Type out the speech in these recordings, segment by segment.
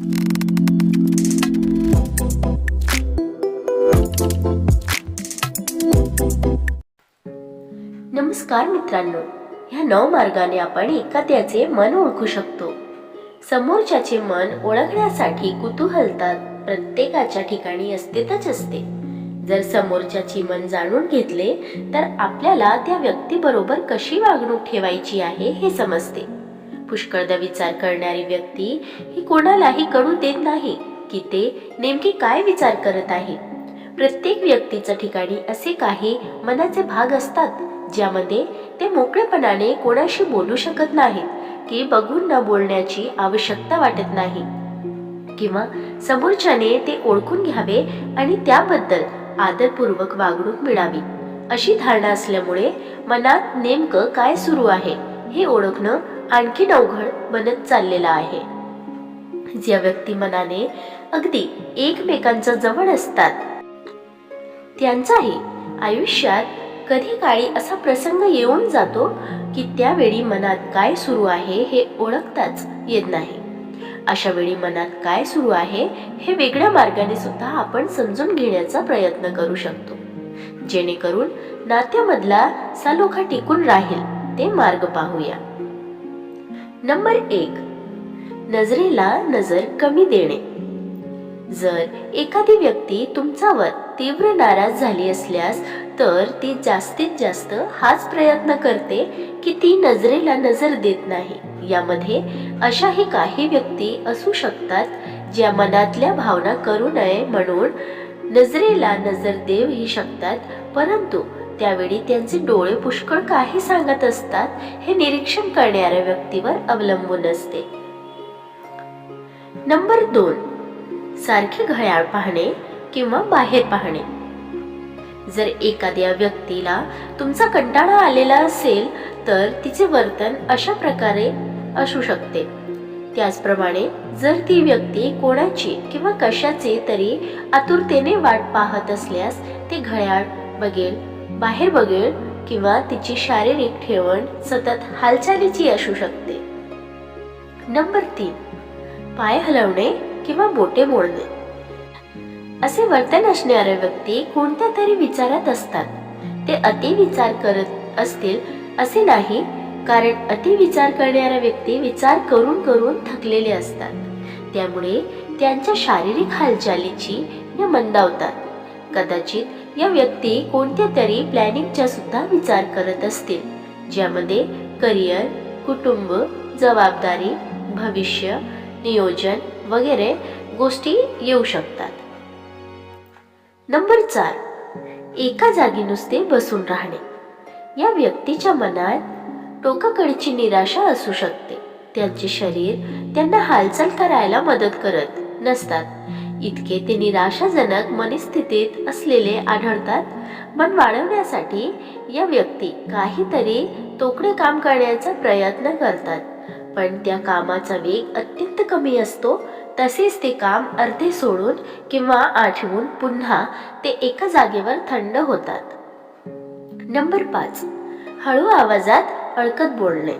नमस्कार मित्रांनो ह्या नऊ मार्गाने आपण एखाद्याचे मन ओळखू शकतो. समोरच्याचे मन ओळखण्यासाठी कुतूहलता प्रत्येकाच्या ठिकाणी असतेच असते. जर समोरच्याची मन जाणून घेतले तर आपल्याला त्या व्यक्तीबरोबर कशी वागणूक ठेवायची आहे हे समजते. पुष्कळदा विचार करणारी व्यक्ती ही कोणालाही कळू देत नाही की ते नेमके काय विचार करत आहे. प्रत्येक व्यक्तीच्या ठिकाणी असे काही मनाचे भाग असतात ज्यामध्ये ते मोकळेपणाने कोणाशी बोलू शकत नाहीत की बघून न बोलण्याची आवश्यकता वाटत नाही. किंवा समोरच्याने ते ओळखून घ्यावे आणि त्याबद्दल आदरपूर्वक वागणूक मिळावी. अशी धारणा असल्यामुळे मनात नेमकं काय सुरू आहे हे ओळखणं आणखी अवघड बनत चाललेला आहे. ज्या व्यक्ती मनाने अगदी एकमेकांच्या जवळ असतात त्यांचाही आयुष्यात कधी काळी असा प्रसंग येऊन जातो की त्यावेळी मनात काय सुरू आहे हे ओळखताच येत नाही. अशा वेळी मनात काय सुरू आहे हे वेगळ्या मार्गाने सुद्धा आपण समजून घेण्याचा प्रयत्न करू शकतो. जेणेकरून नात्यामधला सलोखा टिकून राहील ते मार्ग पाहूया. नंबर एक. नजरेला नजर कमी देणे. जर एखादी व्यक्ती तुमच्यावर तीव्र नाराज झाली असल्यास तर ती जास्तीत जास्त हाच प्रयत्न करते की ती नजरेला नजर देत नाही. यामध्ये अशाही काही व्यक्ती असू शकतात ज्या मनातल्या भावना करू नये म्हणून नजरेला नजर देऊही शकतात परंतु त्यावेळी त्यांचे डोळे पुष्कळ काही सांगत असतात हे निरीक्षण करणाऱ्या व्यक्तीवर अवलंबून असते. नंबर दोन. सारखे घड्याळ पाहणे किंवा बाहेर पाहणे. जर एखाद्या व्यक्तीला तुमचा कंटाळा आलेला असेल तर तिचे वर्तन अशा प्रकारे असू शकते. त्याचप्रमाणे जर ती व्यक्ती कोणाची किंवा कशाचे तरी आतुरतेने वाट पाहत असल्यास ते घड्याळ बघेल बाहेर बघेल किंवा तिची शारीरिक ठेवण सतत हालचालीची असू शकते. नंबर तीन पाय हलवणे किंवा बोटे मोडणे. असे वर्तन असणाऱ्या व्यक्ती कोणत्या तरी विचारात असतात. ते अति विचार करत असतील असे नाही कारण अति विचार करणाऱ्या व्यक्ती विचार करून करून थकलेले असतात. त्यामुळे त्यांच्या शारीरिक हालचालीची या मंदावतात. कदाचित या व्यक्ती कोणत्या तरी प्लॅनिंगचा सुद्धा विचार करत असतील ज्यामध्ये करिअर कुटुंब जबाबदारी भविष्य नियोजन वगैरे गोष्टी येऊ शकतात. नंबर चार एका जागी नुसते बसून राहणे. या व्यक्तीच्या मनात टोकाकडची निराशा असू शकते. त्यांचे शरीर त्यांना हालचाल करायला मदत करत नसतात. इतके ते निराशाजनक मनस्थितीत असलेले आढळतात. मन वाढवण्यासाठी या व्यक्ती काहीतरी तोकडे काम करण्याचा प्रयत्न करतात. पण त्या कामाचा वेग अत्यंत कमी असतो. तसेच ते काम अर्धे सोडून किंवा आठवून पुन्हा ते एका जागेवर थंड होतात. नंबर पाच. हळू आवाजात अडकत बोलणे.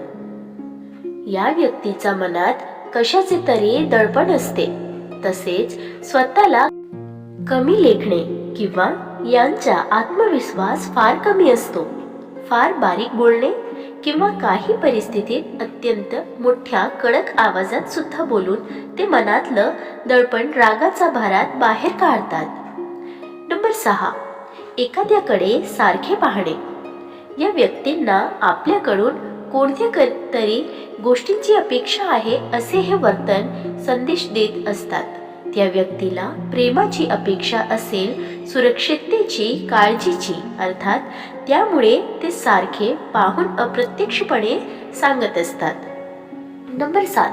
या व्यक्तीच्या मनात कशाचे तरी दडपण असते. तसेच स्वतःला कमी लेखणे किंवा यांचा आत्मविश्वास फार कमी असतो. फार बारीक बोलणे किंवा काही परिस्थितीत अत्यंत मोठ्या कडक आवाजात सुद्धा बोलून ते मनातलं दडपण रागाचा भारात बाहेर काढतात. नंबर सहा. एखाद्याकडे सारखे पाहणे. या व्यक्तींना आपल्याकडून कोणत्या तरी गोष्टींची अपेक्षा आहे असे हे वर्तन संदेश देत असतात. त्या व्यक्तीला प्रेमाची अपेक्षा असेल सुरक्षिततेची काळजीची अर्थात त्यामुळे ते सारखे पाहून अप्रत्यक्षपणे सांगत असतात. नंबर सात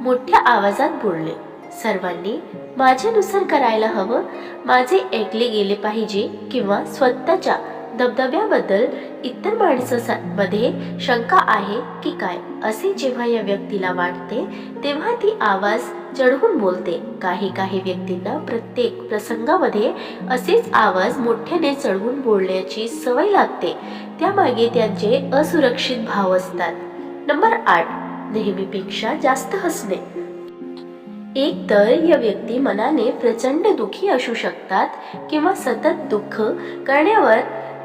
मोठ्या आवाजात बोलणे. सर्वांनी माझ्यानुसार करायला हवं. माझे ऐकले गेले पाहिजे किंवा स्वतःच्या धबधब्याबद्दल इतर माणसांमध्ये शंका आहे की काय? असे जेव्हा या व्यक्तीला वाटते तेव्हा ती आवाज चढवून बोलते. काही काही व्यक्तींना प्रत्येक प्रसंगामध्ये असेच आवाज मोठ्याने चढवून बोलण्याची सवय लागते. त्यामागे त्यांचे असुरक्षित भाव असतात. नंबर आठ. नेहमीपेक्षा जास्त हसणे. एक तर या व्यक्ती मनाने प्रचंड दुखी असू शकतात किंवा सतत दुःख करण्यावर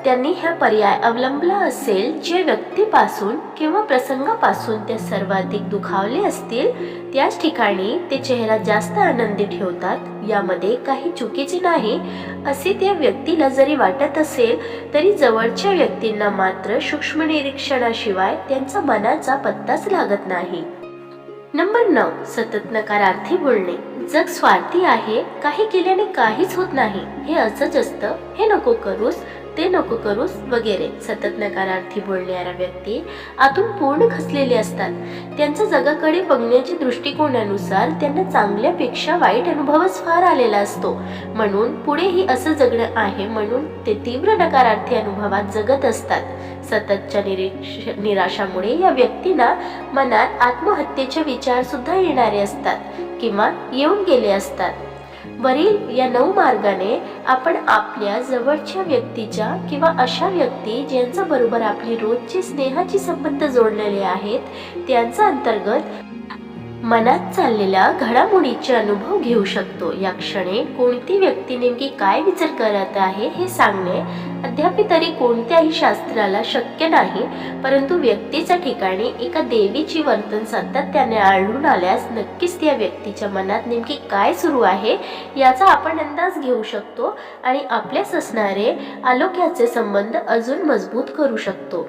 त्यांनी हा पर्याय अवलंबला असेल जे व्यक्तीपासून किंवा प्रसंगापासून ते सर्वाधिक दुखावले असतील त्याच ठिकाणी ते चेहरा जास्त आनंदी ठेवतात यामध्ये काही चुकीचे नाही. असे त्या व्यक्तीला जरी वाटत असेल तरी जवळच्या व्यक्तींना मात्र सूक्ष्म निरीक्षणाशिवाय त्यांचा मनाचा पत्ताच लागत नाही. नंबर नऊ. सतत नकारार्थी बोलणे. जग स्वार्थी आहे काही केल्याने काहीच होत नाही. हे असंच असतं. हे नको करूस. ते नको करूस वगैरे सतत नकारार्थी बोलणाऱ्या व्यक्ती आतून पूर्ण खसलेले असतात. त्यांच्या जगाकडे बघण्याच्या दृष्टिकोनानुसार त्यांना चांगल्यापेक्षा वाईट अनुभवच फार आलेला असतो. म्हणून पुढेही असं जगणं आहे म्हणून ते तीव्र नकारार्थी अनुभवात जगत असतात. सततच्या निरीक्ष निराशामुळे या व्यक्तींना मनात आत्महत्येचे विचार सुद्धा येणारे असतात किंवा येऊन गेले असतात. वरील या नऊ मार्गाने आपण आपल्या जवळच्या व्यक्तीच्या किंवा अशा व्यक्ती ज्यांच्या बरोबर आपली रोजची स्नेहाची संबंध जोडलेले आहेत त्यांचा अंतर्गत मनात चाललेल्या घडामोडीचे अनुभव घेऊ शकतो. या क्षणी कोणती व्यक्ती नेमकी काय विचार करत आहे हे सांगणे अद्याप तरी कोणत्याही शास्त्राला शक्य नाही परंतु व्यक्तीच्या ठिकाणी एका देवीची वर्तन सातत्याने आढळून आल्यास नक्कीच त्या व्यक्तीच्या मनात नेमकी काय सुरू आहे याचा आपण अंदाज घेऊ शकतो आणि आपल्यास असणारे आलोक्याचे संबंध अजून मजबूत करू शकतो.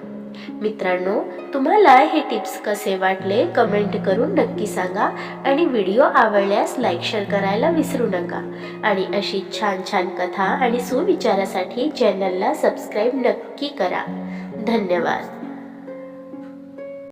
मित्रांनो तुम्हाला हे टिप्स कसे वाटले कमेंट करून नक्की सांगा आणि व्हिडिओ आवडल्यास लाईक शेअर करायला विसरू नका. आणि अशी छान छान कथा आणि सुविचारासाठी चॅनलला सबस्क्राईब नक्की करा. धन्यवाद.